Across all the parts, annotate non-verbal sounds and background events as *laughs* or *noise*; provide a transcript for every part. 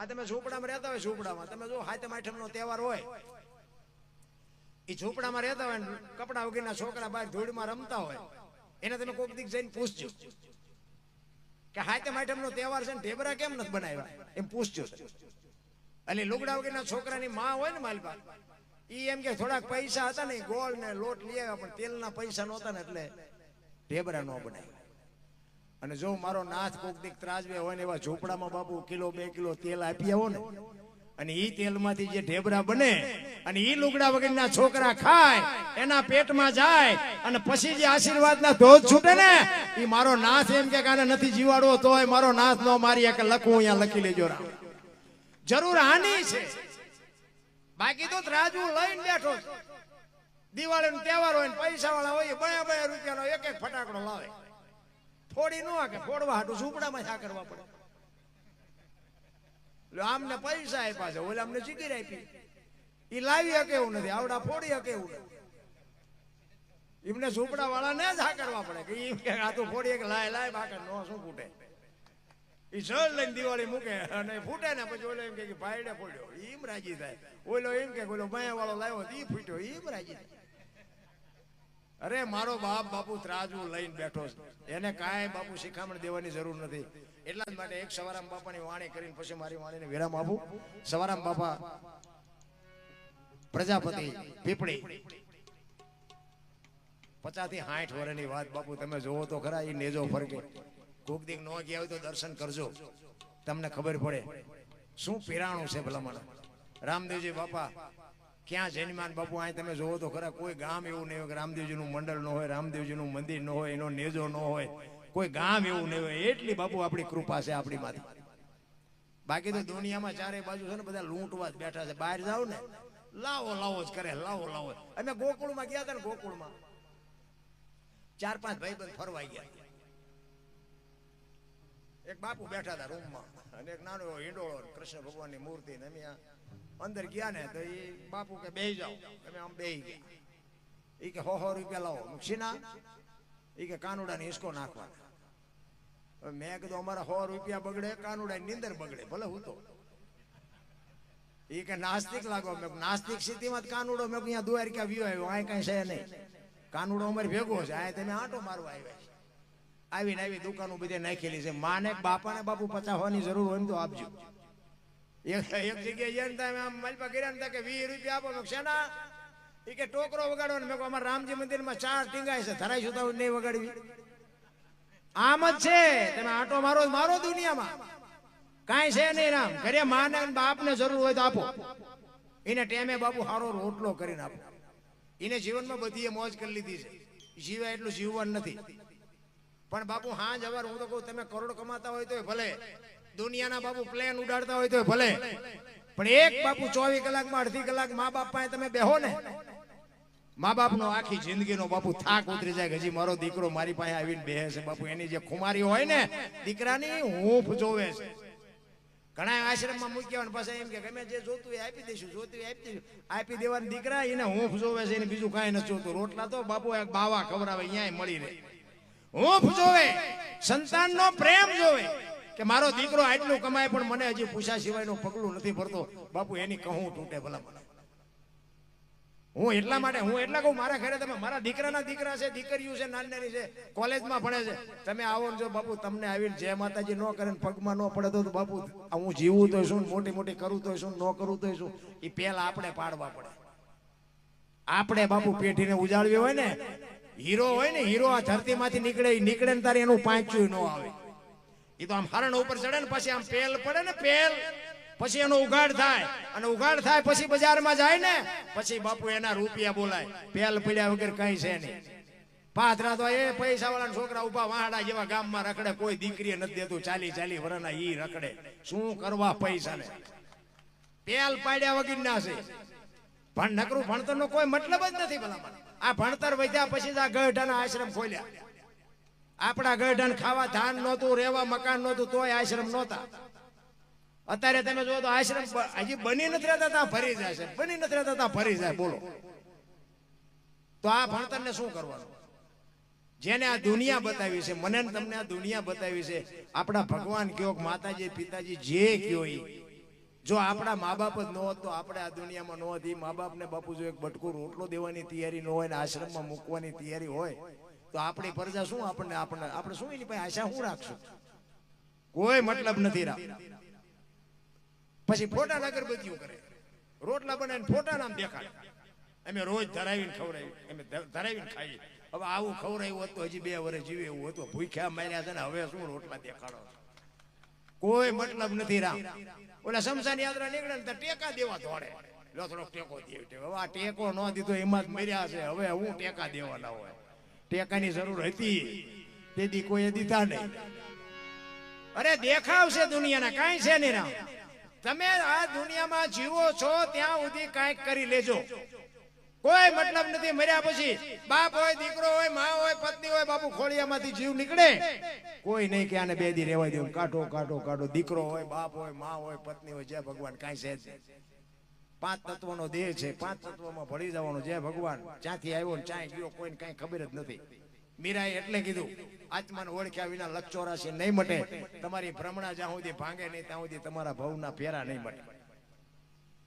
આ તમે ઝૂંપડામાં રહેતા હોય ઝૂંપડામાં. તમે જો હાથમ આઠમનો તહેવાર હોય. એ ઝૂંપડામાં રહેતા હોય ને કપડા વગેરેના છોકરા બહાર ધૂળમાં રમતા હોય. એને તમે કોઈક દીક જઈને પૂછજો કે હાથમ આઠમનો તહેવાર છે ને ઢેબરા કેમ નથી બનાવ્યા? એમ પૂછજો એટલે લુગડા વગેરેના છોકરાની માં હોય ને માલપા, ઈ એમ કે થોડાક પૈસા હતા ને, ગોળ ને લોટ લઈ આવ્યા, પણ તેલના પૈસા નહોતા ને એટલે ઢેબરા ન બનાવ્યા. અને જો મારો નાથ કોક દીક ત્રાજવે હોય ને એવા ઝોપડામાં બાપુ કિલો, બે કિલો તેલ આપી આવો ને, અને ઈ તેલમાંથી જે ઢેબરા બને અને ઈ લુગડા વગરના છોકરા ખાય, એના પેટમાં જાય, અને પછી જે આશીર્વાદના ધોધ છૂટે ને, ઈ મારો નાથ એમ કે કાને નથી જીવાડવો, તોય મારો નાથ નો મારી એક લખું અહીંયા લખી લેજો રામ. જરૂર હાની છે. બાકી તો ત્રાજવું લઈને બેઠો છે. દિવાળીનો તહેવાર હોય પૈસા વાળા હોય બયા બયા રૂપિયાનો એક એક ફટાકડો લાવે. ફોડી નો કે ફોડવા હાટું ઝૂંપડામાં શા કરવા પડે. આમને પૈસા આપ્યા છે, ઓલા અમને ચીકી આપી. એ લાવી શકે એવું નથી, આવડા ફોડી શકે એવું એમને ઝૂંપડા વાળા ને જ કરવા પડે કે એમ કે આ તો ફોડી એક લાય લાય બાકા નો શું ફૂટે. એ સળ લઈને દિવાળી મૂકે અને ફૂટે ને પછી ઓલો એમ કે ભાઈ ફોડ્યો, ઈમ રાજી થાય. ઓલો એમ કે ઓલો બાયા વાળો લાવ્યો એ ફૂટ્યો, ઈમ રાજી થાય. અરે, મારો બાપ બાપુ ત્રાજુ લઈને બેઠો છે. એને કાંઈ બાપુ શિખામણ દેવાની જરૂર નથી. એટલા જ માટે એક સવારામ બાપાની વાણી કરીને પછી મારી વાણીને વિરામ આપું. સવારામ બાપા, પ્રજાપતિ પીપળી. પચાસથી સાઠ વર્ષની વાત બાપુ, તમે જોવો તો ખરા એ નેજો ફરકે. કોક દીક નો ગયા હોય તો દર્શન કરજો. તમને ખબર પડે. શું પીરાણું છે ભલામણ? રામદેવજી બાપા ક્યાં જન્માન બાપુ? અહીં તમે જોવો તો ખરા કોઈ ગામ એવું નહીં હોય કે રામદેવજીનું મંડળ ન હોય, રામદેવજીનું મંદિર ન હોય, એનો નેજો ન હોય. કોઈ ગામ એવું નહીં હોય. એટલી બાપુ આપણી કૃપા છે આપણી માથે બાકી તો દુનિયામાં ચારે બાજુ છે ને બધા લૂંટવા બેઠા છે. બહાર જાવ ને. લાવો લાવો જ કરે. લાવો લાવો અમે ગોકુળમાં ગયા હતા ને ગોકુળમાં. ચાર પાંચ ભાઈ બંધ ફરવા ગયા. એક બાપુ બેઠા હતા રૂમમાં અને એક નાનો એવો હિંડોળો કૃષ્ણ ભગવાનની મૂર્તિ ને અમે અંદર ગયા ને તો એ બાપુ કે બે જાઓ. તમે આમ બેહી ગયા. એ કે હો હો રૂપિયા લાવો. નુકસીના એ કે કાનુડાને હિસકો નાખવા મેં કીધું, અમારા સો રૂપિયા બગડે કાનુડા નીંદર બગડે. ભલે હું તો. એ કે નાસ્તિક લાગો. મેં નાસ્તિક સ્થિતિમાં કાનુડો. મેં અહીંયા દ્વારકા વ્યુ આવ્યો? આ કઈ છે નહીં. કાનુડો અમારે ભેગો છે. અહીંયા તમે આંટો મારવા આવ્યા છે. આવીને આવી દુકાનો બધે નાખેલી છે. માને બાપાને બાપુ પચાવવાની જરૂર હોય તો આપજો. એક જગ્યાએ જઈને તમે આમ માલપા કર્યા ને કે વીસ રૂપિયા આપો મેં શેના એ કે ટોકરો વગાડવાનો. મેં કીધું, અમારા રામજી મંદિરમાં ચાર ટીંગાય છે. ધરાઈ સુતા નહીં વગાડવી. આમ જ છે. તમે આટો મારો મારો દુનિયામાં. કાંઈ છે નહીં રામ. ઘરે માને બાપને જરૂર હોય તો આપો. એને ટેમે બાપુ સારો રોટલો કરીને આપો. એને જીવનમાં બધી મોજ કરી લીધી છે. જીવાય એટલું જીવવાનું નથી. પણ બાપુ હા જવાર હું તો કહું તમે કરોડ કમાતા હોય તો ભલે. દુનિયાના બાપુ પ્લેન ઉડાડતા હોય તો ભલે. પણ એક બાપુ ચોવીસ કલાકમાં, અડધી કલાક મા બાપ પાસે તમે બેહો ને. મા બાપનો આખી જિંદગીનો બાપુ થાક ઉતરી જાય હજી મારો દીકરો મારી પાસે આવીને બેહે છે. બાપુ, એની જે ખુમારી હોય ને, દીકરાની હૂંફ જોવે છે. ઘણા આશ્રમમાં મૂક્યા હોય પછી એમ કે ગમે જે જોતું એ આપી દઈશું, જોતું આપી દઈશું. આપી દેવાની દીકરા એને હૂંફ જોવે છે, એને બીજું કાંઈ નથી જોતું. રોટલા તો બાપુ એક બાવા ખવડાવે અહીંયા મળી રહે. હૂંફ જોવે, સંતાનનો પ્રેમ જોવે. કે મારો દીકરો આટલું કમાય પણ મને હજી પૂછા સિવાયનું પગલું નથી ભરતો. બાપુ, એની કહું તૂટે ભલા મને. હું એટલા માટે, હું એટલા કહું, મારા ઘરે તમે, મારા દીકરાના દીકરા છે, દીકરીઓ છે નાની છે, કોલેજમાં ભણે છે. તમે આવો જો, બાપુ, તમને આવીને જય માતાજી ન કરે પગમાં ન પડે તો બાપુ હું જીવું તો શું મોટી મોટી કરું તો શું ન કરું તો શું એ પહેલા આપણે પાડવા પડે. આપણે બાપુ પેઢીને ઉજાળવી હોય ને, હીરો હોય ને, હીરો આ ધરતીમાંથી નીકળે નીકળે ને તારે એનું પાંચ ન આવે. એ તો આમ હરણ ઉપર ચડે ને પછી આમ પેલ પડે ને પેલ. પછી એનો ઉઘાડ થાય. અને ઉઘાડ થાય પછી બજારમાં જાય ને, પછી બાપુ એના રૂપિયા બોલાય. પેલ પડ્યા વગર કઈ છે નહીં. પાથરા તો એ પૈસા વાળા છોકરા ઊભા વાહડા જેવા ગામમાં રખડે, કોઈ દીકરી નથી દેતું. ચાલી ચાલી વરના ઈ રખડે. શું કરવા પૈસા ને પેલ પાડ્યા વગર ના છે. પણ નકરું ભણતર નો કોઈ મતલબ જ નથી ભલામણ. આ ભણતર વધ્યા પછી આ ગઢ આશ્રમ ખોલ્યા. આપણા ગઢન ખાવા ધાન નહોતું, રહેવા મકાન નહોતું, તોય આશ્રમ નહોતા. અત્યારે તમે જો તો આશ્રમ હજી બની નથી રહેતા ત્યાં ફરી જાય છે બની નથી રહેતા ત્યાં ફરી જાય, બોલો. તો આ ભણતરને શું કરવાનું? જેને આ દુનિયા બતાવી છે, મને તમને આ દુનિયા બતાવી છે, આપણા ભગવાન કયો, માતાજી, પિતાજી, જે કયો જો આપણા મા બાપ જ ન હોત તો આપણે આ દુનિયામાં ન હોત. એ મા બાપને બાપુ જો એક બટકું રોટલો દેવાની તૈયારી ન હોય ને આશ્રમમાં મૂકવાની તૈયારી હોય. તો આપણી પ્રજા શું આપણને આપણને આપણે શું એની પાસે આશા શું રાખશું? કોઈ મતલબ નથી રાખ પછી ફોટા અગરબત્તીઓ કરે. રોટલા બનાવીને ફોટા નામ દેખાડે. અમે રોજ ધરાવીને ખવડાવી અમે ધરાવીને ખાઈએ. હવે આવું ખવડાવ્યું હોત તો હજી બે વર્ષ જીવે એવું હતું. ભૂખ્યા માર્યા છે ને હવે શું રોટલા દેખાડો કોઈ મતલબ નથી રામ. ઓલા શમશાન યાત્રા નીકળે ને તો ટેકા દેવા દોડે. લો થોડોક ટેકો દે. હવે આ ટેકો ન દીધો એમાં જ મર્યા છે. હવે હું ટેકા દેવાના હોય. ટેકાની જરૂર હતી. તેથી કોઈ દીધા નહીં. અરે દેખાવ છે દુનિયાના, કાંઈ છે નહીં રામ. તમે આ દુનિયામાં જીવો છો, ત્યાં સુધી કાંઈક કરી લેજો. કોઈ મતલબ નથી, મર્યા પછી બાપ હોય, દીકરો હોય, મા હોય, પત્ની હોય, બાપુ ખોળિયામાંથી જીવ નીકળે. કોઈ નહીં કે આને બે દી રહેવા દેવું કાઢો કાઢો કાઢો. દીકરો હોય, બાપ હોય, મા હોય, પત્ની હોય, જય ભગવાન, કાંઈ છે. પાંચ તત્વનો દેહ છે પાંચ તત્વમાં ભળી જવાનું જય ભગવાન. ક્યાંથી આવ્યો ને ચાય ગયો, કોઈને કાંઈ ખબર જ નથી. મીરાએ એટલે કીધું, આત્માને ઓળખ્યા વિના લક્ષોરાશી નહીં મટે. તમારી ભ્રમણા જ્યાં સુધી ભાંગે નહીં, ત્યાં સુધી તમારા ભવના ફેરા નહીં મટે.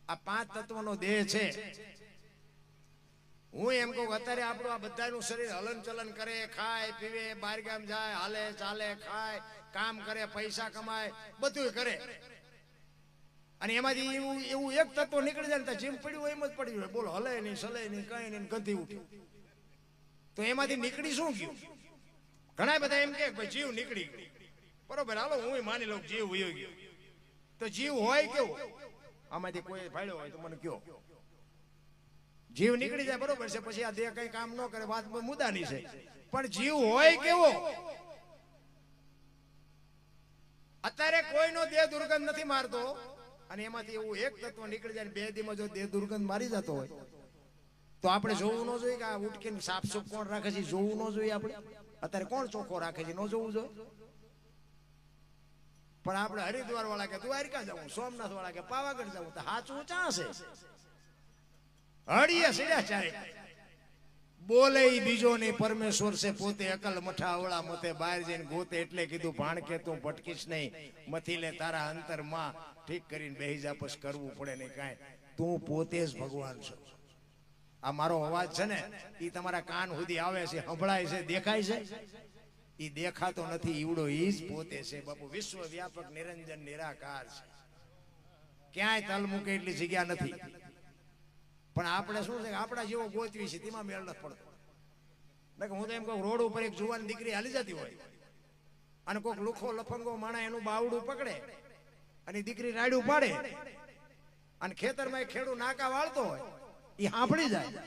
આ પાંચ તત્વનો દેહ છે. હું એમ કહું અત્યારે આપણું આ બધાનું શરીર હલન ચલન કરે, ખાય, પીવે બહાર ગામ જાય, હાલે ચાલે, ખાય, કામ કરે, પૈસા કમાય બધું કરે. અને એમાંથી એવું એવું એક તત્વ નીકળી જાય ને જેમ પડ્યું એમ જ પડ્યું હોય બોલો હલે નહીં સલે નહીં, કઈ નહીં ગંધી ઉઠ્યું તો એમાંથી નીકળી શું ગયું? ઘણા બધા એમ કે ભાઈ જીવ નીકળી ગયો. બરોબર, હાલો, હું માની લઉં જીવ વયો ગયો. તો જીવ હોય કેવો? આમાંથી કોઈ ફાયદો હોય તો મને કયો. જીવ નીકળી જાય, બરોબર છે, પછી આ દેહ કઈ કામ ન કરે, વાત મુદ્દાની છે. પણ જીવ હોય કેવો? અત્યારે કોઈનો દેહ દુર્ગંધ નથી મારતો. અને એમાંથી એવું એક તત્વ નીકળી જાય બે દીમાં જો દેહ દુર્ગંધ મારી જતો હોય, તો આપણે જોવું ન જોઈએ કે આ ઉટકીને સાફ સુફ કોણ રાખે છે જોવું ન જોઈએ આપણે. અત્યારે કોણ ચોખ્ખો રાખે છે ન જોવું જોઈએ. પણ આપણે હરિદ્વાર વાળા કે દ્વારકા જવું સોમનાથ વાળા કે પાવાગઢ જવું, તો સાચું ચા છે. હળીએ સીધા ચારે બોલે બીજો નહીં, પરમેશ્વર છે, પોતે અકલ મઠાવળા મતે બહાર જઈને ગોતે એટલે કીધું ભાણ કે તું ભટકીશ નહીં, મથી લે તારા અંતરમાં, ઠીક કરીને બેહી જા કરવું પડે નહીં કાંઈ. તું પોતે જ ભગવાન છો. આ મારો અવાજ છે ને એ તમારા કાન સુધી આવે છે, સંભળાય છે, દેખાય છે? એ દેખાતો નથી, ઈવડો એ જ પોતે છે, બાપુ વિશ્વ વ્યાપક નિરંજન નિરાકાર છે. ક્યાંય તલ મૂકે એટલી જગ્યા નથી. પણ આપણે શું છે આપણા જેવો ગોતવી છે, તેમાં મેળ નથી પડતો. હું તો એમ કહું, રોડ ઉપર એક જુવાન દીકરી હાલી જતી હોય. અને કોઈક લુખો લફંગો માણા એનું બાવડું પકડે અને દીકરી રાડ્યું પાડે. અને ખેતરમાં એક ખેડૂત નાકા વાળતો હોય એ સાંભળી જાય.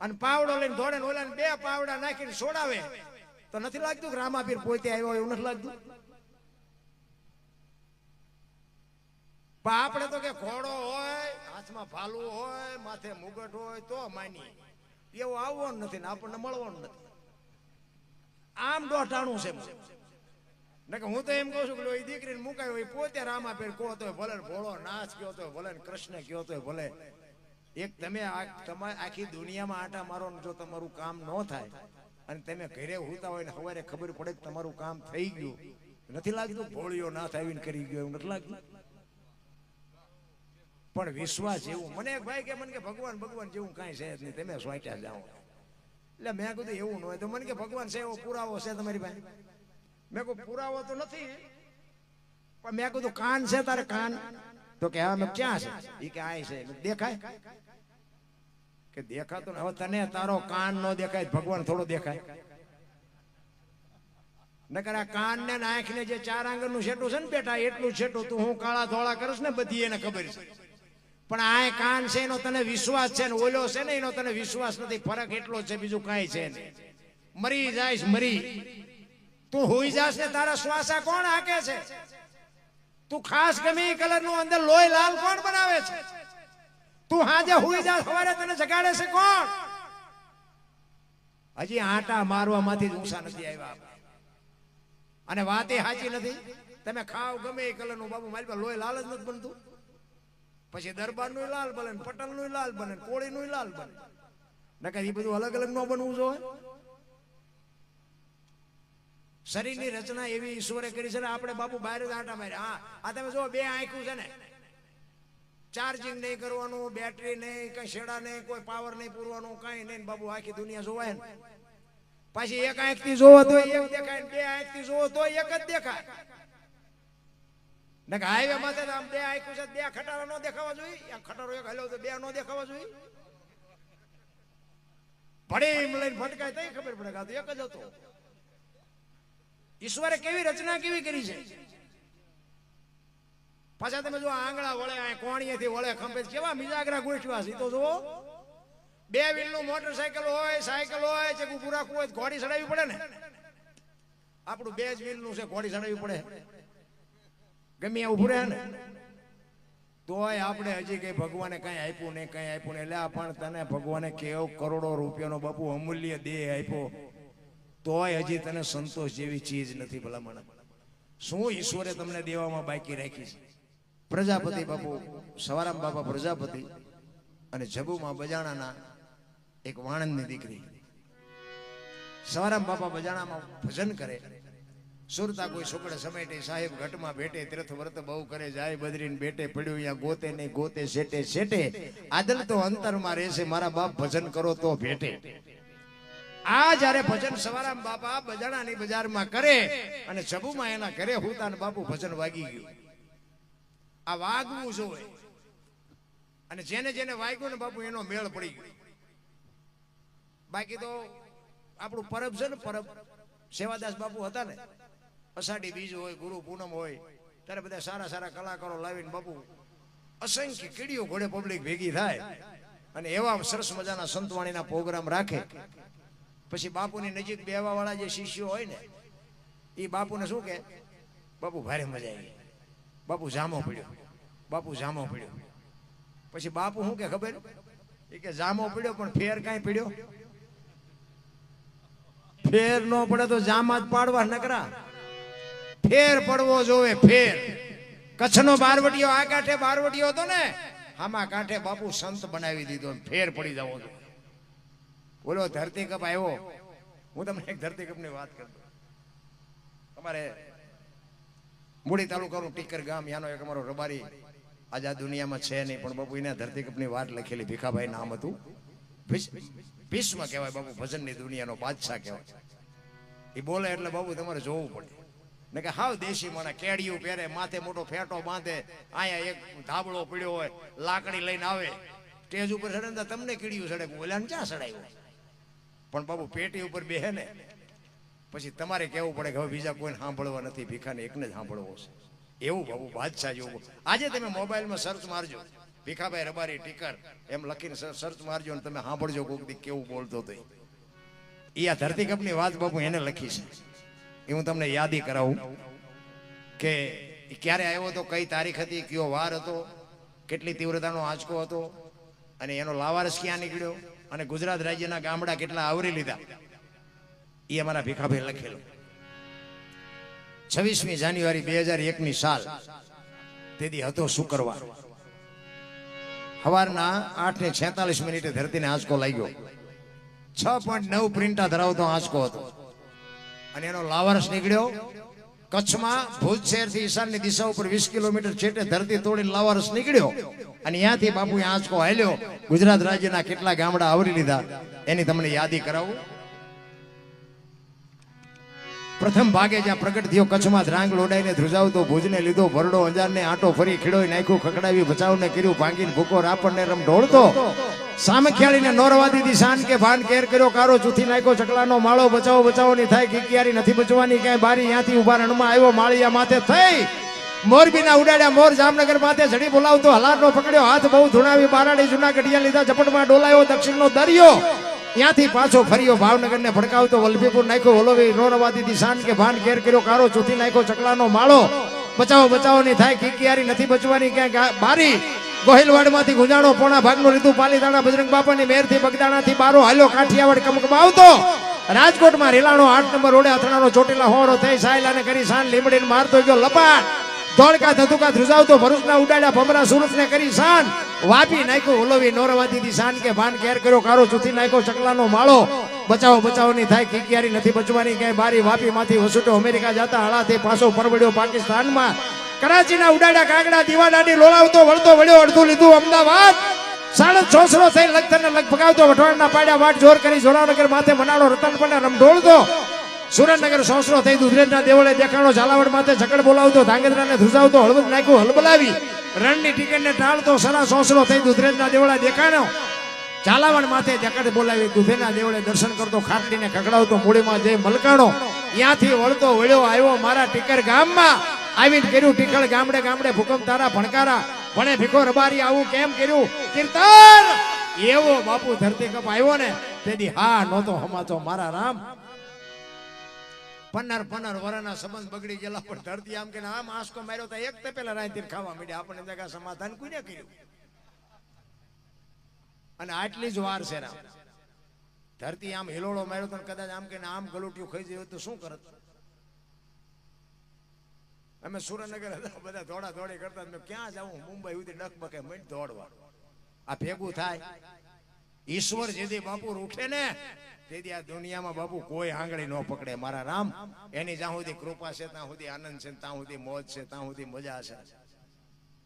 અને પાવડો લઈને ધોળે ઓલા બે પાવડા નાખીને છોડાવે તો નથી લાગતું કે રામાપીર પોતે આવ્યો એવું નથી લાગતું? પણ આપણે તો કે ઘોડો હોય, હાથમાં ભાલું હોય, માથે મુગટ હોય, તો માની. એવો આવવાનું નથી ને, આપણને મળવાનું નથી. આમ દોઢાણું છે કે હું તો એમ કહું છું કે એ દીકરીને મુકાય હોય, પોતે રામાપીર કહો તો ભલે ભોળો નાચ કયો તો ભલે કૃષ્ણ કયો તો ભલે. એક તમે તમારે આખી દુનિયામાં આટા મારો જો તમારું કામ ન થાય, અને તમે ઘરે હોતા હોય ને સવારે ખબર પડે કે તમારું કામ થઈ ગયું. નથી લાગતું ભોળિયો ના આવીને કરી ગયો, એવું નથી લાગતું? પણ વિશ્વાસ જેવું. મને એક ભાઈ કે, મને કે ભગવાન ભગવાન જેવું કાંઈ છે જ નહીં. તમે સ્વાટ્યા જાઓ. એટલે મેં કીધું, એવું ન હોય. તો મને કે, ભગવાન છે એવો પુરાવો છે તમારી પાસે? મેં કહું પુરાવો તો નથી. પણ મેં કીધું, કાન છે તારે કાન. તો કે, હા ક્યાં છે? એ કે, આય છે. દેખાય? કે, દેખાતો હવે તને તારો કાન નો દેખાય ભગવાન થોડો દેખાય. નકર આ કાન ને આંખ ને જે ચાર આંગણનું છેટું છે ને બેટા, એટલું છેટું તું હું કાળા ધોળા કરીશ ને બધી એને ખબર છે. પણ આ કાન છે, એનો તને વિશ્વાસ છે ને ઓલો છે ને, એનો તને વિશ્વાસ નથી. ફરક એટલો છે, બીજું કાંઈ છે નહીં. મરી જાયશ મરી. તું હોઈ જાશ ને તારા શ્વાસા કોણ હાકે છે? તું ખાસ ગમે કલરનું અંદર લોહી લાલ કોણ બનાવે છે? તું હાજે હોઈ જા સવારે તને જગાડે છે કોણ? હજી આટા મારવામાંથી ઊંચા નથી આવ્યા અને વાત એ સાચી નથી. તમે ખાવ ગમે કલરનું બાબુ, મારી પાસે લોહી લાલ જ નથી બનતું. પછી દરબારનું લાલ બને પટલનું લાલ બને કોળી નું લાલ બને. નકર એ બધું અલગ અલગ ન બનવું જોઈએ. શરીરની રચના એવી ઈશ્વરે કરી છે ને આપણે બાપુ બહાર જ આટા માર્યા. હા, આ તમે જો બે આંખ્યું છે ને. ચાર્જિંગ નહીં કરવાનું, બેટરી નહીં, કઈ શેડા નહીં, કોઈ પાવર નહીં પૂરવાનું, કઈ નહીં બાબુ આખી દુનિયા જોવાય ને. પછી એક આંખથી જોવો તો એક દેખાય બે આંખથી જોવો તો એક જ દેખાય. ને હાઈવે માથે આમ બે આંખ છે બે ખટારો નો દેખાવા જોઈએ. આ ખટારો એક હલ્યો તો બે નો દેખાવા જોઈએ. ભડીમ લઈને ફટકાય તઈ ખબર પડે કે તો એક જ હતો. ઈશ્વરે કેવી રચના કેવી કરી છે? પાછા તમે જો આંગળા વળે, આ કોણીએથી વળે ખંભે, કેવા મિજાગરા ગોઠવા છે તો જુઓ. બે વ્હીલનું મોટરસાયકલ હોય, સાયકલ હોય ઊભું રાખવું હોય ઘોડી ચડાવવી પડે ને? આપણું બે જ વ્હીલનું છે, ઘોડી ચડાવવી પડે. ગમે ઊભું રહે ને, તોય આપણે હજી કઈ ભગવાને કઈ આપ્યું નહીં, કઈ આપ્યું નહીં. એટલે પણ તને ભગવાને કેવો કરોડો રૂપિયાનો બાપુ અમૂલ્ય દેહ આપ્યો. તોય હજી તને સંતોષ જેવી ચીજ નથી ભલામણ. શું ઈશ્વરે તમને દેવામાં બાકી રાખી છે? પ્રજાપતિ બાપુ, સવારામ બાપા પ્રજાપતિ અને જબુમાં બજાણાના એક વાણંદની દીકરી. સવારામ બાપા બજાણામાં ભજન કરે. સુરતા કોઈ સુકડે સમેટે, સાહેબ ઘટમાં ભેટે તીર્થ વ્રત બહુ કરે, જાય બદરીને બેટે પડ્યું યા ગોતે નહીં, ગોતે સેટે સેટે આદલ તો અંતરમાં રહેશે મારા બાપ ભજન કરો તો ભેટે. આ જ્યારે ભજન સવારામ બાપા બજાણાની બજારમાં કરે અને જબુમાં એના ઘરે હુતા બાપુ ભજન વાગી ગયું. આ વાગવું જોવે. અને જેને જેને વાગ્યું ને બાપુ એનો મેળ પડી ગયો. બાકી તો આપણું પરબ છે ને પરબ. સેવાદાસ બાપુ હતા ને અષાઢી બીજ હોય, ગુરુ પૂનમ હોય, ત્યારે બધા સારા સારા કલાકારો લાવીને બાપુ, અસંખ્ય કીડીઓ ઘોડે પબ્લિક ભેગી થાય અને એવા સરસ મજાના સંતવાણીના પ્રોગ્રામ રાખે. પછી બાપુની નજીક બેવા વાળા જે શિષ્યો હોય ને એ બાપુને શું કે, બાપુ, ભારે મજા આવી. બાપુ જામો પડ્યો. બાપુ જામો પડ્યો. પછી બાપુ શું કે ખબર? એ કે, જામો પડ્યો, પણ ફેર કાંઈ પડ્યો? ફેર ન પડે તો જામા જ પાડવા નકરા. ફેર પડવો જોવે, ફેર. કચ્છનો બારવટીયો, આ કાંઠે બારવટીયો હતો ને, આમાં કાંઠે બાપુ સંત બનાવી દીધો ફેર પડી જવો જોઈએ બોલો, ધરતી કપ આવ્યો. હું તમને એક ધરતી કપની વાત કરું અમારે મૂડી તાલુકાનું ટીકર ગામ, યાનો એક અમારો રબારી આજ આ દુનિયામાં છે નહીં, પણ બાપુ એને ધરતી કપની વાત લખેલી, ભીખાભાઈ નામ હતું. ભીષ્મ કહેવાય બાપુ, ભજનની દુનિયાનો બાદશાહ કહેવાય. એ બોલે એટલે બાબુ તમારે જોવું પડે. ને કે હાવ દેશી મને કેડિયું પહેરે, માથે મોટો ફેટો બાંધે અહીંયા એક ધાબળો પડ્યો હોય, લાકડી લઈને આવે. સ્ટેજ ઉપર ચડે ને તમને કીડિયું ચડે. ઓલાને ક્યાં ચડાવ્યો? પણ બાબુ પેટી ઉપર બેહે ને, પછી તમારે કહેવું પડે કે હવે બીજા કોઈને સાંભળવા નથી, ભીખાને એકને જ સાંભળવો છે. એવું બાબુ બાદશાહ જેવું આજે તમે મોબાઈલમાં સર્ચ મારજો. ભીખાભાઈ રબારી ટીકર, એમ લખીને સર્ચ મારજો અને તમે સાંભળજો કોક કેવું બોલતો હતો એ આ ધરતીકપની વાત બાબુ એને લખી છે. એ હું તમને યાદી કરાવું કે ક્યારે આવ્યો હતો, કઈ તારીખ હતી, કયો વાર હતો, કેટલી તીવ્રતાનો આંચકો હતો અને એનો લાવારસ ક્યાં નીકળ્યો અને ગુજરાત રાજ્યના ગામડા કેટલા આવરી લીધા, એ અમારા ભીખાભાઈ લખેલું. છવ્વીસમી જાન્યુઆરી બે હજાર એકની સાલ, તેથી હતો શુક્રવાર. સવારના આઠ ને છેતાલીસ મિનિટે ધરતીને આંચકો લાગ્યો. છ પોઈન્ટ નવ પ્રિન્ટા ધરાવતો આંચકો હતો. અને એનો લાવારસ નીકળ્યો. કચ્છમાં ભુજ શહેરથી ઈશાનની દિશા ઉપર વીસ કિલોમીટર છેટે ધરતી તોડીને લાવારસ નીકળ્યો. અને ત્યાંથી બાપુએ આંચકો હાલ્યો. ગુજરાત રાજ્યના કેટલા ગામડા આવરી લીધા. એની તમને યાદી કરાવું. પ્રથમ ભાગે જ્યાં પ્રગટ થયો કચ્છમાં ધ્રાંગ લોડાઈને ધ્રુજાવતો ભુજને લીધો ભરડો અંજારને આંટો ફરી ખીડોઈ નાખ્યું ખકડાવી બચાવને કર્યું, ભાંગીને ભૂકો રાપણને રમ ઢોળતો. સામે ખ્યાળીને નોરવા દીધી શાન કે ભાન, કેર કર્યો, કારો ચૂથી નાખ્યો, ચકલાનો માળો બચાવો બચાવો, નહીં થાય કિકિયારી નથી બચવાની, ક્યાંય બારી ત્યાંથી ઊભા રણમાં આવ્યો, માળિયા માથે થઈ. મોરબીના ઉડાડ્યા, મોર જામનગર માથે ઝડી બોલાવતો, હલારનો પકડ્યો, હાથ બહુ ધુણાવી, બારાડી જૂના ગઢિયા લીધા, ઝપટમાં ડોલાયો, દક્ષિણનો દરિયો. ત્યાંથી પાછો ફર્યો, ભાવનગરને ભડકાવતો વલભીપુર નાખ્યો ઓલોવી દીધી શાન કે ભાન ઘેર કર્યો, કારો ચૂથી નાખ્યો, ચકલાનો માળો. બચાવો બચાવો, નહીં થાય, કિકિયારી નથી બચવાની ક્યાંક બારી. ગોહિલવાડમાંથી ગુંજાણો, પોણા ભાગનું લીધું, પાલીતાણા, બજરંગ બાપાની મેરથી બગદાણાથી બારો હાલ્યો કાઠિયાવાડ કમકમાવતો રાજકોટમાં રેલાણો, આઠ નંબર રોડે અથડાનો ચોટીલા હોરો થઈ, સાયલાને કરી સાન, લીમડીને મારતો ગયો, લપાટ. ધોળકા ધતુકા ધ્રુજાવતો ભરૂચના ઉડાડ્યા ભમરા સુરતને કરી શાન. વાપી નાખ્યો, ઓલોવી નોરવાદીથી શાન કે ભાન કેર કર્યો, કારો ચૂથી નાખ્યો, ચકલાનો માળો. બચાવો બચાવની થાય કિકિયારી નથી બચવાની, ક્યાંય બારી વાપી માંથી વસુટો અમેરિકા જતા હળાથી પાછો પરવડ્યો પાકિસ્તાનમાં. કરાચીના ઉડાડ્યા કાગડા દીવાડાની લોલાવતો, વળતો, વળ્યો, અડધું લીધું, અમદાવાદ. સાડા છોસરો થઈ લગતને લગભગાવતો વઠવાડના પાડ્યા વાટ જોર કરી જોરાવનગર માથે મનાડો રતન પણ રમઢોળતો. સુરેન્દ્રનગર સોસરો થઈ દુધરેજના દેવળે દેખાણો ઝાલાવડ માથે ઝકડ બોલાવતો, ધાંગધ્રાને ધ્રુજાવતો હળવદ નાખ્યું, હલબલાવી. રણની ટિકિટને ટાળતો, સરા સોસરો થઈ દુધરેજના દેવળે દેખાણો. ઝાલાવડ માથે ઝકડ બોલાવી દુધેના દેવળે દર્શન કરતો, ખાટલીને ખકડાવતો મૂળીમાં જઈ મલકાણો. ત્યાંથી વળતો, વળ્યો, આવ્યો મારા ટીકર ગામમાં. આવીને કર્યું ટીકળ ગામડે ગામડે ભૂકંપ તારા, ભણકારા. ભણે ભીખો રબારી, આવું કેમ કર્યું? કીર્તન! એવો બાપુ ધરતી કપ આવ્યો ને તેથી હા નહોતો હમાતો મારા રામ. પન્નાર પન્નાર વરના સંબંધ બગડી ગયેલા પણ ધરતી આમ કે આમ આંસકો માર્યો તો એક તે પેલા રાંતીર ખાવા મળ્યા આપણને જગા સમાધાન કોઈને કર્યું? અને આટલી જ વાર છે રામ. ધરતી આમ હિલોળો માર્યો તો કદાચ આમ કે આમ ગલુટિયું ખાઈ જાય તો શું કરત? અમે સુરેન્દ્રનગર હતા, બધા દોડા દોડી કરતા. મેં ક્યાં જાઉં? મુંબઈ સુધી ડકબકે મંડ દોડવા. આ ભેગું થાય. ઈશ્વર જેથી બાપુ રૂઠે ને, તેથી આ દુનિયામાં બાપુ કોઈ આંગળી ન પકડે. મારા રામ, એની જ્યાં સુધી કૃપા છે, ત્યાં સુધી આનંદ છે, ત્યાં સુધી મોજ છે, ત્યાં સુધી મજા છે.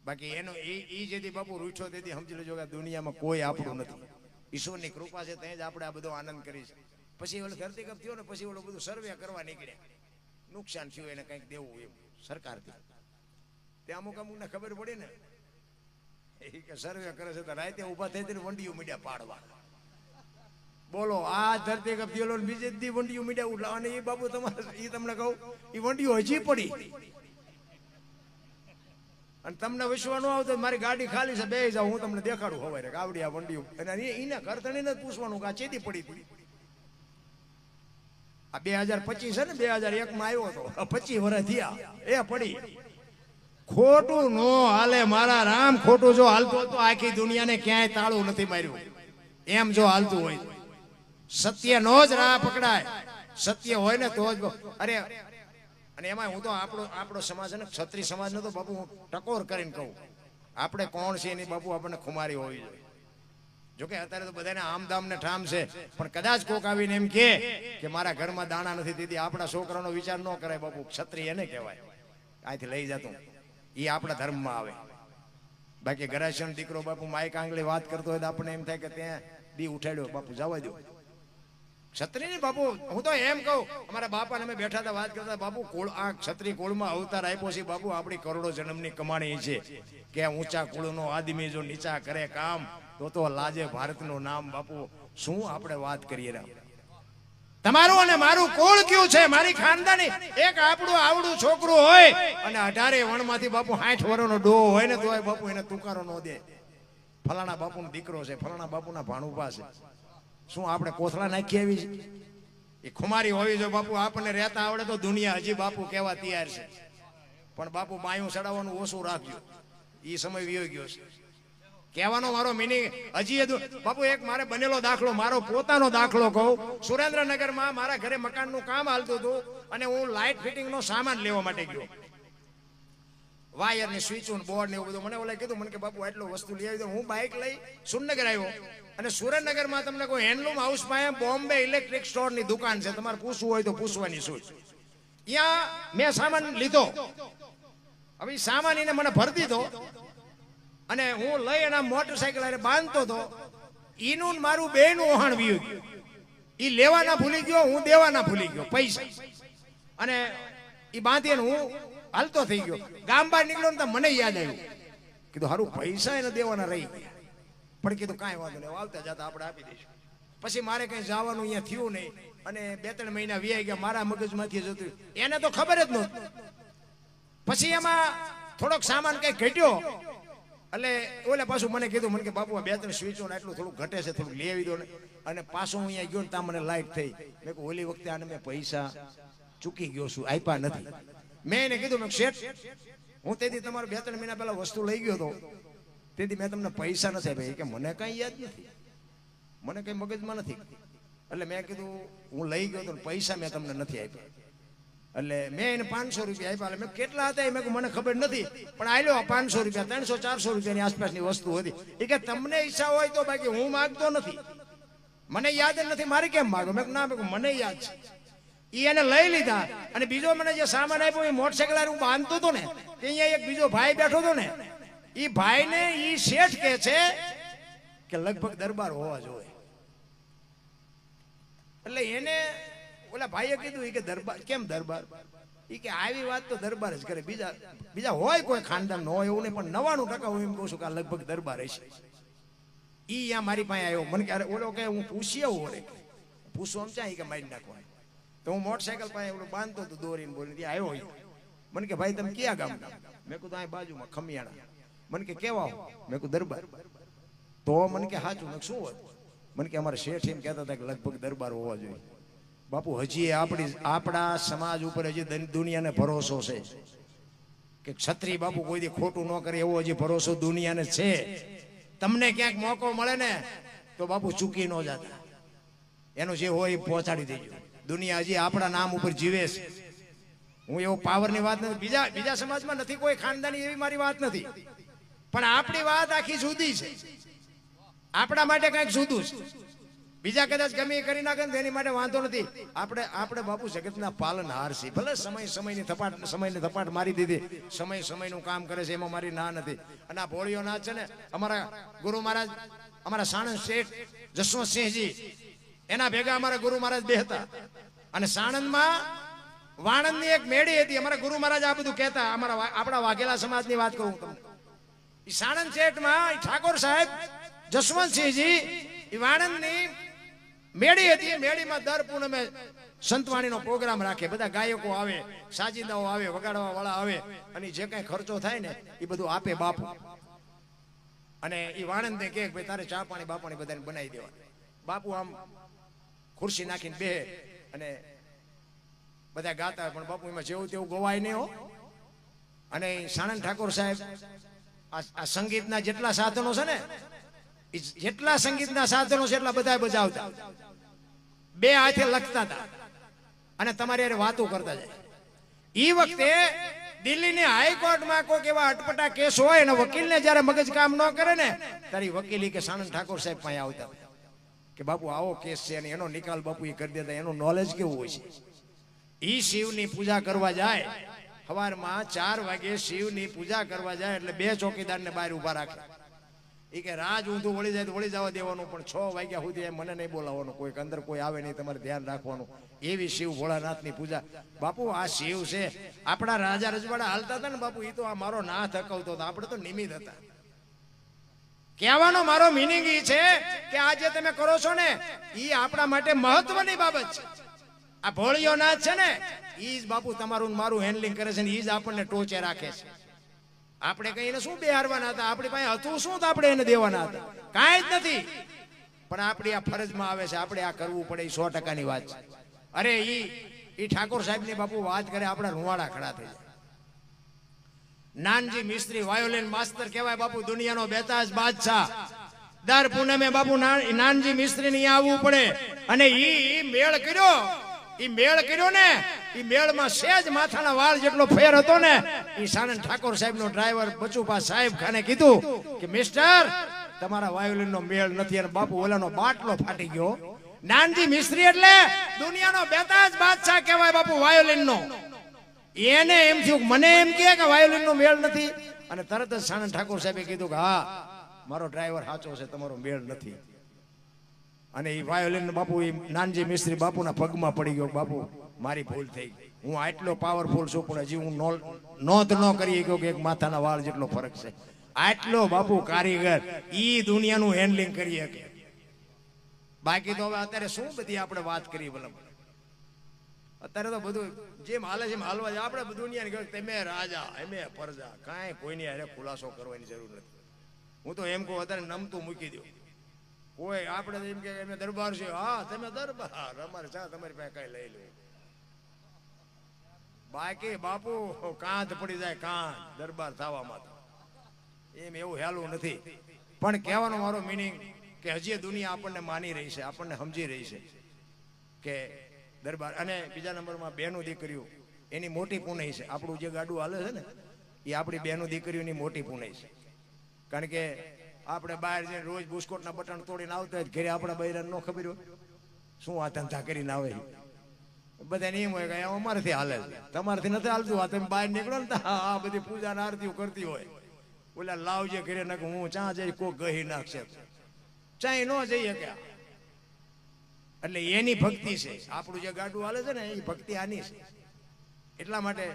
બાકી એનો એ એ જેથી બાપુ રૂઠો તેથી સમજી લેજો કે દુનિયામાં કોઈ આપણું નથી. ઈશ્વરની કૃપા છે, ત્યાં જ આપણે આ બધો આનંદ કરી છે પછી ઓલો ધરતી કપ થયો ને, પછી ઓલો બધું સર્વે કરવા નીકળ્યા. નુકસાન થયું, એને કંઈક દેવું એમ, સરકારથી. તે અમુક અમુકને ખબર પડી ને *laughs* કે, સર્વે કરે છે તો રાતે ઊભા થઈ જઈને વંડીઓ મીડિયા પાડવા. બોલો, આ ધરતી કપ થયેલો બીજે દી વંડીઓ મીડિયા ઉઠલા અને એ બાબુ તમારે એ તમને કહું એ વંડીઓ હજી પડી. અને તમને વિશ્વાસ ન આવતો મારી ગાડી ખાલી છે બે જાવ હું તમને દેખાડું હવે ગાવડી આ વંડીઓ અને એને જ પૂછવાનું કે આ ચેતી પડી હતી? આ બે હજાર પચીસ છે ને, બે હજાર એક માં આવ્યો હતો. પચીસ વર્ષ થયા. એ પડી. ખોટું નો હાલે, મારા રામ ખોટું જો હાલતું તો આખી દુનિયાને ક્યાંય તાળું નથી માર્યું. એમ જો હાલતું હોય. સત્ય નો જ રાહ પકડાય. સત્ય હોય ને તો જ અરે, અને એમાં હું તો આપણો આપણો સમાજ ને ક્ષત્રિય સમાજ તો બાપુ હું ટકોર કરીને કહું. આપણે કોણ છે એની બાપુ આપણને ખુમારી હોવી જોઈએ જોકે અત્યારે તો બધાને આમદામ ને ઠામ છે. પણ કદાચ કોક આવીને એમ કે કે મારા ઘરમાં દાણા નથી દીધી આપણા છોકરાનો વિચાર ન કરાય બાપુ. ક્ષત્રિય એને કહેવાય. અહીંથી લઈ જતું. એ આપણા ધર્મમાં આવે. બાકી ગરાશન દીકરો બાપુ માઈક આંગળી વાત કરતો હોય તો આપણને એમ થાય કે ત્યાં દી ઉઠાડ્યો. બાપુ જવા દો ક્ષત્રિય બાપુ, હું તો એમ કહું, અમારા બાપાને અમે બેઠા હતા, વાત કરતા બાપુ, કુળ આ ક્ષત્રિય કુળમાં અવતાર આપ્યો છે. બાપુ, આપણી કરોડો જન્મની કમાણી છે. કે ઊંચા કુળનો આદમી જો નીચા કરે કામ, તો તો લાજે ભારતનું નામ બાપુ, શું આપણે વાત કરીએ રામ તમારું અને મારું કોળ કયું છે? મારી ખાનદાની એક આપણું આવડું છોકરું હોય અને અઢારે વણમાંથી બાપુ સાઠ વર્ષનો ડો હોય ને તોય બાપુ એને તુકારો ન દે. ફલાણા બાપુનો દીકરો છે, ફલાણા બાપુના ભાણુભા છે. શું આપણે કોથળા નાખી આવી એ ખુમારી હોવી જો બાપુ, આપણને રહેતા આવડે તો દુનિયા હજી બાપુ કહેવા તૈયાર છે. પણ બાપુ માયું ચડાવવાનું ઓછું રાખજો. એ સમય વિયો ગયો છે. કહેવાનો મારો મિનિંગ હજી બાપુ, એક મારે બનેલો દાખલો, મારો પોતાનો દાખલો કહું. સુરેન્દ્રનગરમાં મારા ઘરે મકાનનું કામ હાલતું હતું અને હું લાઇટ ફિટિંગનો સામાન લેવા માટે ગયો. વાયર ને સ્વિચ બોર્ડ ને એવું બધું. મને ઓલા કીધું, મને કે, બાપુ, આટલો વસ્તુ લઈ આવી હું બાઇક લઈ સુરનગર આવ્યો. અને સુરેન્દ્રનગરમાં તમને કોઈ હેન્ડલૂમ હાઉસ પાસે બોમ્બે ઇલેક્ટ્રિક સ્ટોરની દુકાન છે. તમારે પૂછવું હોય તો પૂછવાની સૂચ ત્યાં મેં સામાન લીધો. હવે સામાન એને મને ભરી દીધો. અને હું લઈ એના મોટરસાયકલ હારે બાંધતો હતો એનું મારું બેનું ઓહાણ વીયું ગયું. એ લેવાના ભૂલી ગયો, હું દેવાના ભૂલી ગયો, પૈસા. અને એ બાંધીને હું હાલતો થઈ ગયો. ગામ બહાર નીકળ્યો ને મને યાદ આવ્યું. કીધું સારું પૈસા એને દેવાના રહી ગયા. પણ કીધું, કાંઈ વાંધો નહીં આવતા જતા આપણે આપી દઈશું. પછી મારે કઈ જવાનું અહીંયા થયું નહીં. અને બે ત્રણ મહિના વ્યાઈ ગયા, મારા મગજમાંથી જતું એને તો ખબર જ નહોતી. પછી એમાં થોડોક સામાન કઈ ઘટ્યો. એટલે ઓલે પાછું મને કીધું, મને કે બાપુ બે ત્રણ સ્વીચો ને એટલું થોડું ઘટે છે થોડું લઈ આવી દો ને. અને પાછો હું અહીંયા ગયો ને ત્યાં મને લાઈટ થઈ. મેં કહું, ઓલી વખતે આને મેં પૈસા ચૂકી ગયો છું, આપ્યા નથી. મેં એને કીધું, મેં શેઠ, હું તેથી તમારે બે ત્રણ મહિના પહેલા વસ્તુ લઈ ગયો હતો. તેથી મેં તમને પૈસા નથી આપ્યા. કે મને કઈ યાદ નથી. મને કઈ મગજમાં નથી. એટલે મેં કીધું, હું લઈ ગયો તો પૈસા મેં તમને નથી આપ્યા. એટલે મેં એને પાંચસો રૂપિયા આપ્યા. મેં કેટલા હતા એ મેં મને ખબર નથી. પણ આલ્યો પાંચસો રૂપિયા, ત્રણસો, ચારસો રૂપિયાની આસપાસની વસ્તુ હતી. એ કે તમને ઈચ્છા હોય તો બાકી હું માગતો નથી. મને યાદ નથી, મારે કેમ માગો? મેં ના મને યાદ છે. એ એને લઈ લીધા. અને બીજો મને જે સામાન આપ્યો, એ મોટરસાયકલ હારે હું બાંધતો હતો ને અહીંયા એક બીજો ભાઈ બેઠો હતો ને એ ભાઈને એ શેઠ કે છે કે લગભગ દરબાર હોવા જોઈએ. એટલે એને ઓલા ભાઈએ કીધું કે દરબાર, કેમ દરબાર? એ કે આવી વાત તો દરબાર જ કરે. બીજા બીજા હોય કોઈ ખાનદાન, ન હોય એવું નહીં, પણ નવાણું ટકા હું એમ કહું છું કે લગભગ દરબાર હશે. ઈ અહીંયા મારી પાસે આવ્યો. મને કે, અરે, ઓલો કે હું પૂછી આવું ઓરે પૂછું આમ ચાહી કે મારી નાખવા તો હું મોટરસાયકલ પાસે ઓલો બાંધતો હતો દોરીને બોલીને ત્યાં આવ્યો. મને કે, ભાઈ, તમે ક્યાં ગામ મેં કીધું અહીં બાજુમાં ખમિયાણા મને કે, કેવા મેં કીધું, દરબાર. તો મને કે સાચું શું હોય મને કે, અમારે શેઠ એમ કહેતા હતા કે લગભગ દરબાર હોવા જોઈએ. બાપુ, હજી આપણી આપણા સમાજ ઉપર હજી દુનિયાને ભરોસો છે. કે ક્ષત્રિય બાપુ કોઈ દી ખોટું ન કરે, એવો હજી ભરોસો દુનિયાને છે. તમને ક્યાંક મોકો મળે ને, તો બાપુ ચૂકી ન જતા. એનું જે હોય એ પહોંચાડી દેજો. દુનિયા હજી આપણા નામ ઉપર જીવે છે. હું એવો પાવરની વાત નથી બીજા બીજા સમાજમાં નથી કોઈ ખાનદાની એવી મારી વાત નથી. પણ આપણી વાત આખી જુદી છે. આપણા માટે કંઈક જુદું છે. બીજા કદાચ ગમે કરી નાખે ને એની માટે વાંધો નથી. આપણે આપણે બાપુ જગતના પાલનહાર છીએ. ભલે સમય સમયની થપાટ સમયની થપાટ મારી દીધી. સમય સમયનું કામ કરે છે એમાં મારી ના નથી. અને આ ભોળીઓ ના છે ને, અમારા ગુરુ મહારાજ, અમારા સાણંદ શેઠ જસવંતસિંહજી, એના ભેગા અમારા ગુરુ મહારાજ બે હતા. અને સાણંદમાં વાણંદની એક મેળી હતી. અમારા ગુરુ મહારાજ આ બધું કહેતા, અમારા આપણા વાઘેલા સમાજની વાત કરું તમને. સાણંદ શેઠમાં ઠાકોર સાહેબ જસવંતસિંહજી વાણંદની મેળી હતી, મેળીમાં દર પૂનમે સંતવાણીનો પ્રોગ્રામ રાખે. બધા ગાયકો આવે, સાજીદાઓ આવે વગાડવા વાળા આવે, અને જે કાંઈ ખર્ચો થાય ને, એ બધું આપે બાપુ. અને એ વાણંદને કહે કે ભાઈ, તારે ચા પાણી બાપાણી બધાને બનાવી દેવા બાપુ આમ ખુરશી નાખીને બે અને બધા ગાતા પણ બાપુ એમાં જેવું તેવું ગવાય નહીં હો. અને સાણંદ ઠાકોર સાહેબ આ સંગીતના જેટલા સાધનો છે ને જેટલા સંગીતના સાધનો છે એટલા બધા બજાવતા. બે હાથે લખતા હતા અને તમારી હારે વાતો કરતા જાય. એ વખતે દિલ્હીની હાઈકોર્ટમાં કોઈક એવા અટપટા કેસ હોય અને વકીલને જ્યારે મગજ કામ ન કરે ને તારી વકીલી કે સાણંદ ઠાકોર સાહેબ પાસે આવતા. કે, બાપુ, આવો કેસ છે અને એનો નિકાલ બાપુ એ કરી દેતા, એનું નોલેજ કેવું હોય છે? ઈ શિવની પૂજા કરવા જાય. સવારમાં ચાર વાગે શિવની પૂજા કરવા જાય એટલે બે ચોકીદારને બહાર ઊભા રાખે. ઈ કે રાજ ઊંધું વળી જાય તો વળી જવા દેવાનું, પણ છ વાગ્યા સુધી મને નહીં બોલાવવાનું. કોઈક અંદર કોઈ આવે નહીં, તમારે ધ્યાન રાખવાનું. એવી શિવ ભોળાનાથની પૂજા. બાપુ, આ શિવ છે. આપણા રાજા રજવાડા હાલતા હતા ને બાપુ એ તો આ મારો નાથ હકવતો હતો. આપણે તો નિમિત હતા. કહેવાનો મારો મિનિંગ એ છે કે આ જે તમે કરો છો ને એ આપણા માટે મહત્વની બાબત છે. આ ભોળિયો નાથ છે ને એ જ બાપુ તમારું મારું હેન્ડલિંગ કરે છે ને એ જ આપણને ટોચે રાખે છે. આપણે કઈ એને શું બેહારવાના હતા? આપણી પાસે હતું શું તો આપણે એને દેવાના હતા? કાંઈ જ નથી. પણ આપણી આ ફરજમાં આવે છે, આપણે આ કરવું પડે સો ટકાની વાત છે. અરે એ એ ઠાકોર સાહેબની બાપુ વાત કરે, આપણા રૂવાડા ખડા થઈ નાનજી મિસ્ત્રી, વાયોલિન માસ્તર કહેવાય બાપુ, દુનિયાનો બેતાજ બાદશાહ. દર પૂનમે બાપુ નાનજી મિસ્ત્રી ની આવવું પડે. અને ઈ મેળ કર્યો. ઈ મેળ કર્યો ને, ઈ મેળમાં સેજ માથાના વાળ જેટલો ફેર હતો ને, ઈ સાણંદ ઠાકોર સાહેબ નો ડ્રાઈવર બચુપા સાહેબ ખાને કીધું કે, મિસ્ટર, તમારા વાયોલિન નો મેળ નથી, અને બાપુ ઓલાનો બાટલો ફાટી ગયો. નાનજી મિસ્ત્રી એટલે દુનિયાનો બેતાજ બાદશાહ કહેવાય બાપુ વાયોલિન નો એને એમ થયું, મને એમ કહે કે વાયોલિન નો મેળ નથી. અને તરત જ સાણંદ ઠાકોર સાહેબે કીધું કે, હા, મારો ડ્રાઈવર સાચો છે, તમારો મેળ નથી. અને એ વાયોલિન બાપુ એ નાનજી મિસ્ત્રી બાપુના પગમાં પડી ગયો બાપુ, મારી ભૂલ થઈ હું આટલો પાવરફુલ છું પણ હજી હું નોંધ ન કરી ગયો કે એક માથાના વાળ જેટલો ફરક છે. આટલો બાપુ કારીગર, ઈ દુનિયાનું હેન્ડલિંગ કરી શકે. બાકી તો હવે અત્યારે શું બધી આપણે વાત કરી ભલા? અત્યારે તો બધું જેમ હાલે છે હાલવા આપણે દુનિયાને કહ્યું તમે રાજા એમે પરજા. કાંઈ કોઈની હારે ખુલાસો કરવાની જરૂર નથી. હું તો એમ કહું, અત્યારે નમતું મૂકી દો કોઈ આપણે એમ કે અમે દરબાર છે હા, તમે દરબાર. અમારે ચા તમારી પાસે કઈ લઈ લે. બાકી બાપુ કાંત પડી જાય કાંત દરબાર થવામાં એમ એવું હેલું નથી. પણ કહેવાનો મારો મિનિંગ કે હજી દુનિયા આપણને માની રહી છે, આપણને સમજી રહી છે કે દરબાર. અને બીજા નંબરમાં બેનું દીકરીઓ, એની મોટી પુનઈ છે. આપણું જે ગાડું હાલે છે ને, એ આપણી બેનું દીકરીઓની મોટી પુનઈ છે. કારણ કે આપણે બહાર જઈને રોજ બુસ્કોટના બટન તોડીને આવતા ઘરે આપણા બૈરાને ન ખબર શું આ ધંધા કરીને આવે? બધાને એમ હોય કે અમારેથી હાલે તમારાથી નથી હાલતું. આ તમે બહાર નીકળો ને આ બધી પૂજા આરતીઓ કરતી હોય. ઓલા લાવજે કરે નાખ હું ચા જઈ કોઈ ગહી નાખશે. ચાય ન જઈ શકે. એટલે એની ભક્તિ છે. આપણું જે ગાડું હાલે છે ને, એ ભક્તિ આની છે. એટલા માટે